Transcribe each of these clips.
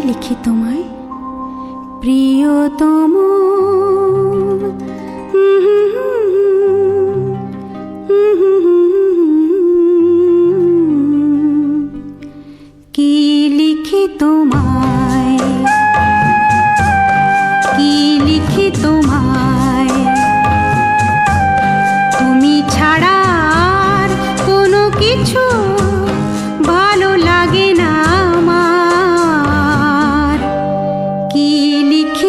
লিখি তোমায়। প্রিয়তম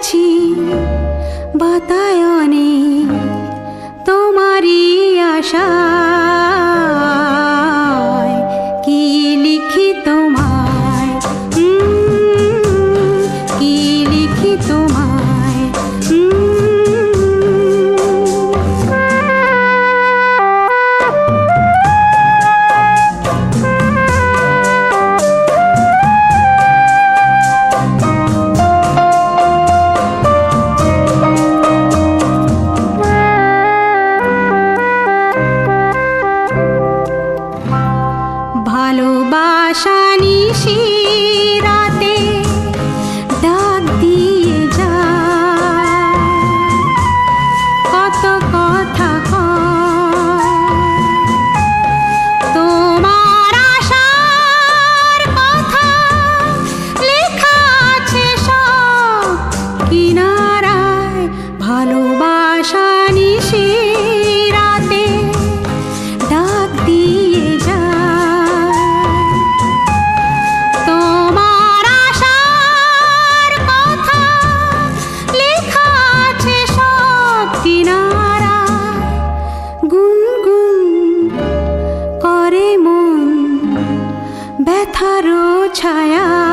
আছি বাতায়নে শিশির थारो छाया।